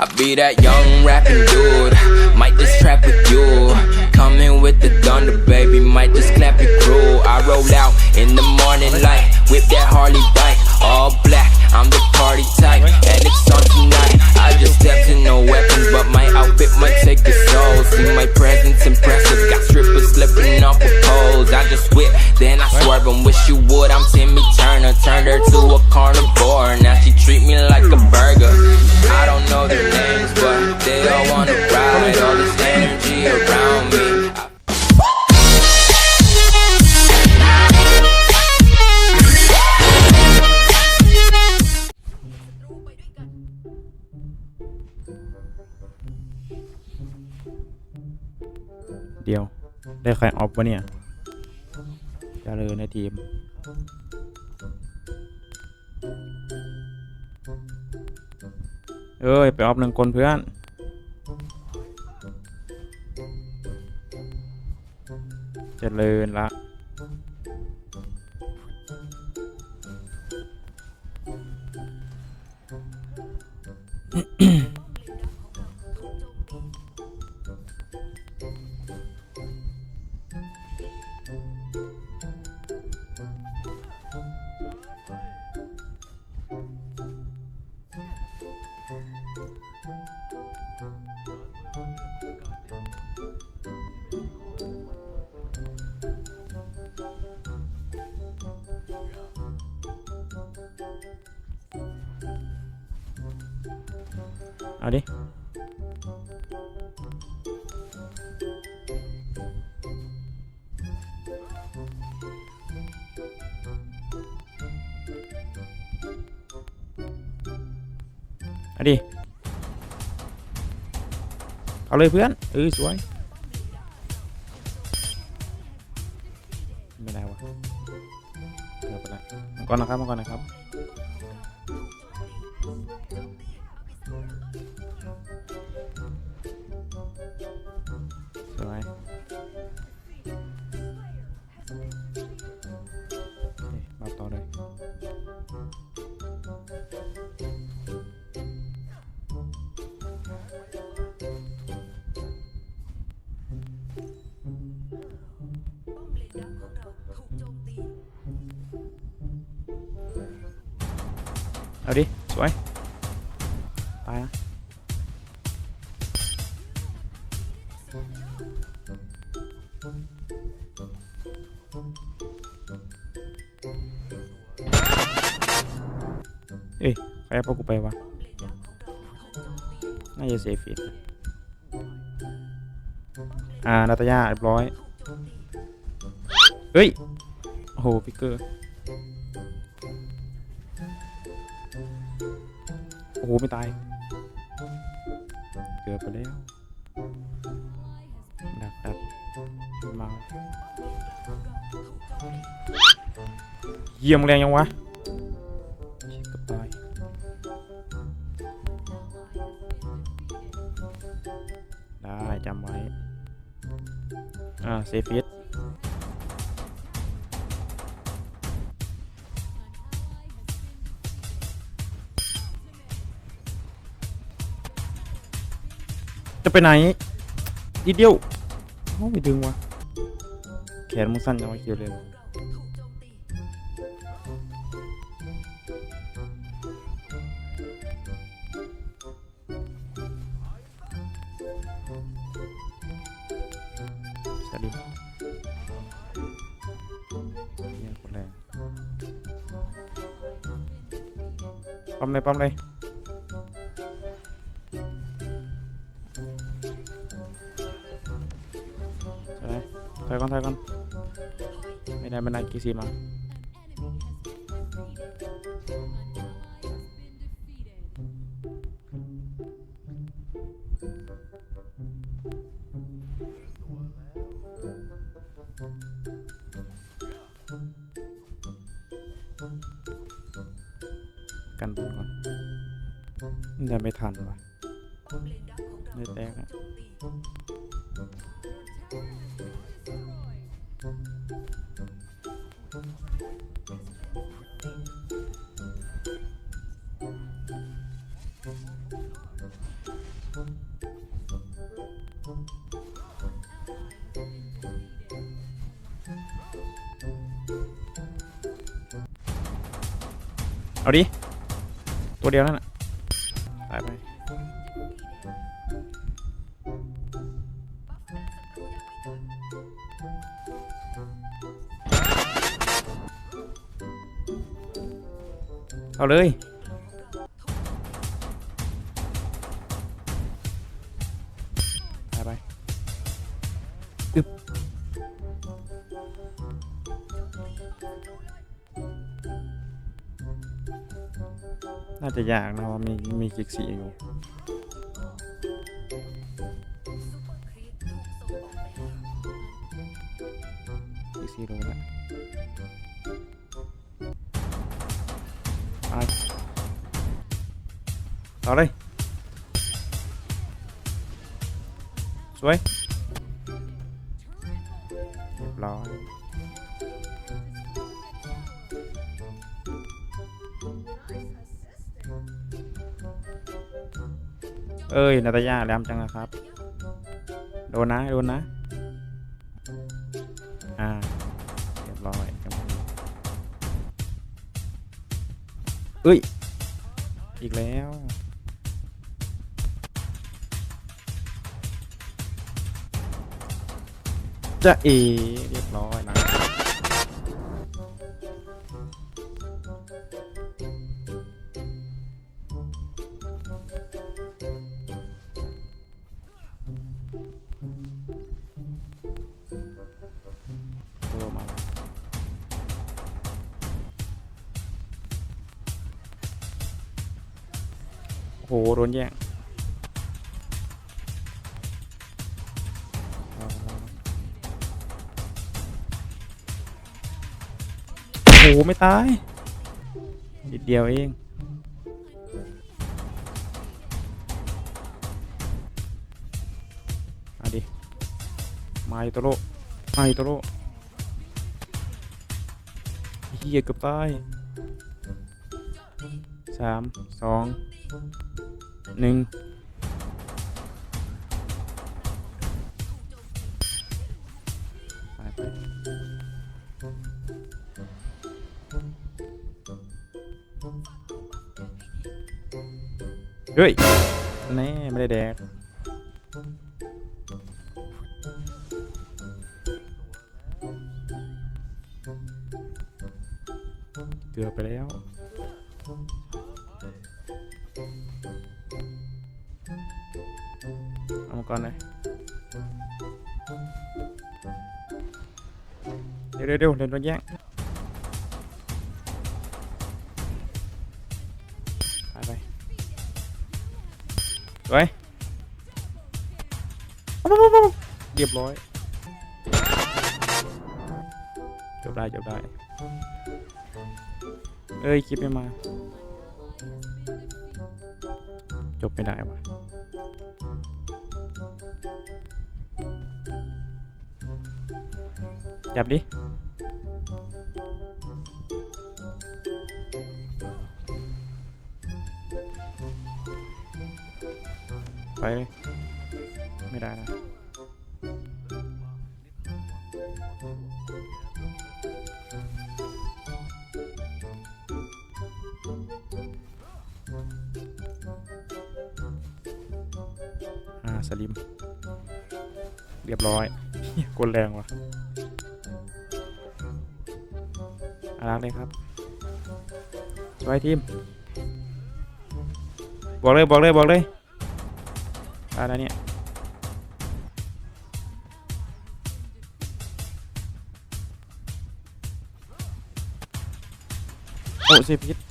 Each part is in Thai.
I be that young rapping dude. Might just trap with you. Coming with the thunder, baby. Might just clap your crew. I roll out in the morning light. Whip that Harley bike. All black. I'm the party type. And it's on tonight. I just stepped in no weapons, but my outfit might take your soul. See my presence impressive. Got strippers slipping off the poles. I just whip, then I swerve and wish you would. I'm Timmy Turner. Turned her to a carnivore. วะเนี่ยเจะเลยในทีม เอ้ย ไปออฟหนึ่งคนเพื่อน เจริญละ เอ เอาดิ เอาเลยเพื่อนเออสวย ไม่ได้วะเกือบไปแล้วมาก่อนะครับมาก่อนนะครับ สวย ตายนะเอ้ยใครเอากูไปวะ น่าจะเซฟอีกอ่านาตาญาเรียบร้อย เฮ้ย โอ้โหพิกเกอร์ โอ้โห ไม่ตาย กือบไปแล้ว ดักดักมาเยี่ยมแรงยังวะเชี่ยเกือบตายได้จำไว้ อ่าเซฟิส จะไปไหนนิดเดียวโอ้ไม่ดึงวะแขนมึงสั้นจังวะเคียวเลยสวัสดีเยี่ยมคนแรงปั๊มเลยปั๊มเลย อยก่อนถอยก่อนไม่ได้ไม่ได้กี่ซีมากันบนก่อนเดินไม่ทันว่ะไม่แตกอะ เอาดิ ตัวเดียวนั่นน่ะไปไป เอาเลย จะยากนะว่ามีมีกิกสีอยู่กิกสีรู้แล้วไปต่อเลยสวย เอ้ยนาตาย่าแหลมจังนะครับ โดนนะโดนนะ อ่าเรียบร้อยเอ้ย อีกแล้วจะเอเรียบร้อย โอ้โหโดนแย่งโอ้โหไม่ตายนิดเดียวเองมาดิ มาอยู่โตโร่มาอยู่ตโร่เฮียเกือบตายสามสอง หนึ่งไปไปเฮ้ยแน่ไม่ได้แดกเกือบไปแล้ว ก่อนเลยเดี๋ยวเดี๋ยวเดี๋ยวเล่นโดนแย่งไปไปไปเรียบร้อยจบได้จบได้ เอ้ยคลิปไม่มา จบไม่ได้วะ จับดิ ไปเลยไม่ได้นะอ่าสลิม เรียบร้อยกดแรงว่ะ อารักเลยครับสวยทีม บอกเลยบอกเลยบอกเลยอะไรเนี่ยโอ้เสียพิษ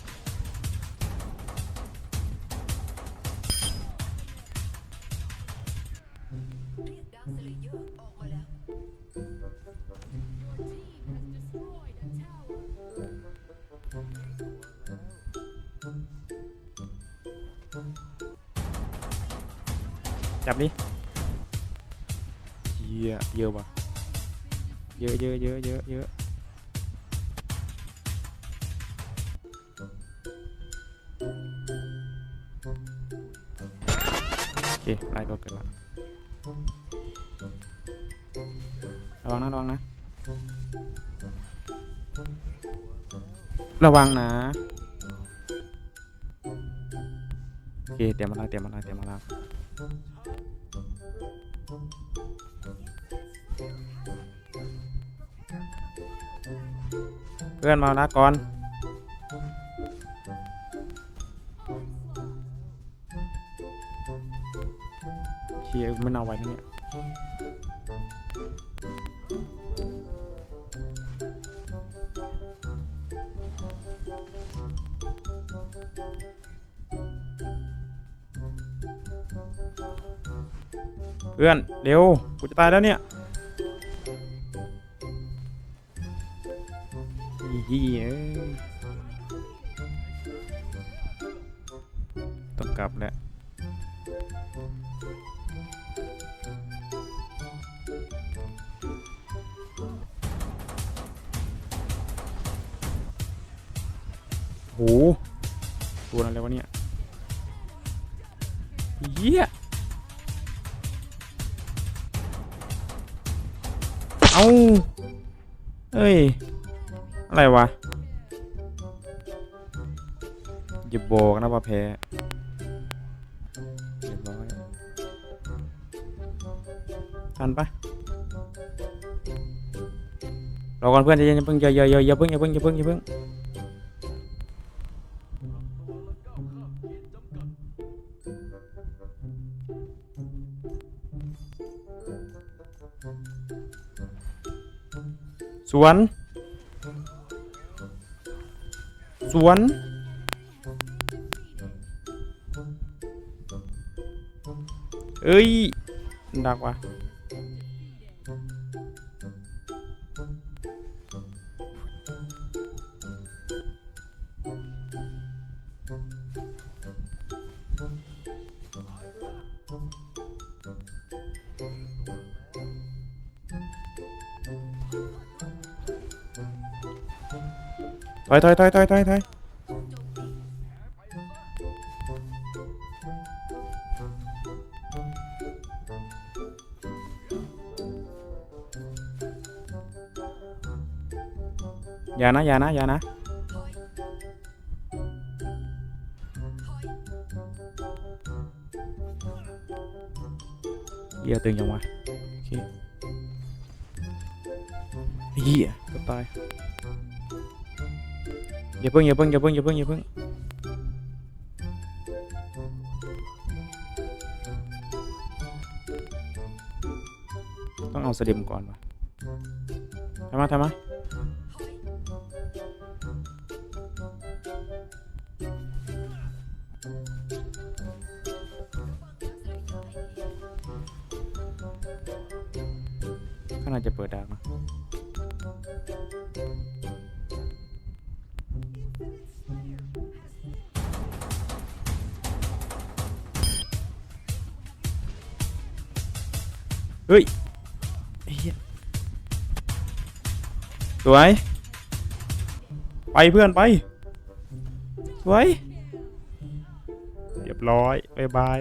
จับดิเยอะเยอะว่ะเยอะเยอะเยอะเยอะเยอะโอเคไล่ตัวเกิดละระวังนะระวังนะ ระวังนะ โอเค เตรียมมาแล้วเตรียมมาแล้วเตรียมมาแล้ว เพื่อนมาแล้วก่อนเชียไม่เอาไว้เนี่ย เพื่อนเร็วกูจะตายแล้วเนี่ยอีต้องกลับแล้วโห อะไรวะอย่าบอกนะว่าแพ้เรียบร้อยทันปะรอก่อนเพื่อนใจเย็นอย่าเพิ่งอย่าอย่าอย่าอย่าเพิ่งอย่าเพิ่งอย่าเพิ่งอย่าเพิ่งสวน วน เอ้ยดักว่ะ ถอยถอยถอยถอยถอยถอยอย่านะ อย่าเพิ่งอย่าเพิ่งอย่าเพิ่งอย่าเพิ่งอย่าเพิ่งต้องเอาสลิมก่อนวะทำมาทำมาข้างในจะเปิดดาร์กนะ เฮ้ยสวย ไปเพื่อนไป สวย เรียบร้อยบายบาย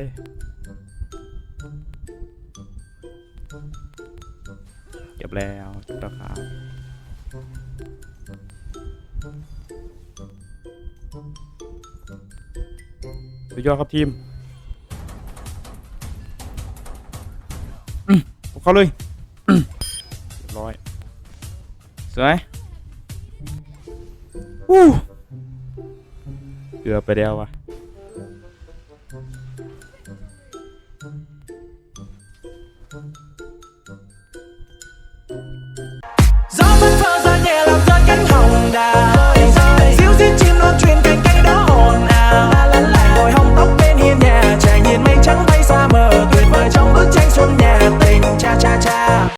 เก็บแล้วจุดราคาสุดยอดครับทีม เอาเข้าเลยอืมเรียบร้อยสวยวู้เกือบไปแล้ววะ Gió phất phơ ra nhẹ làm rơi cánh hồng đào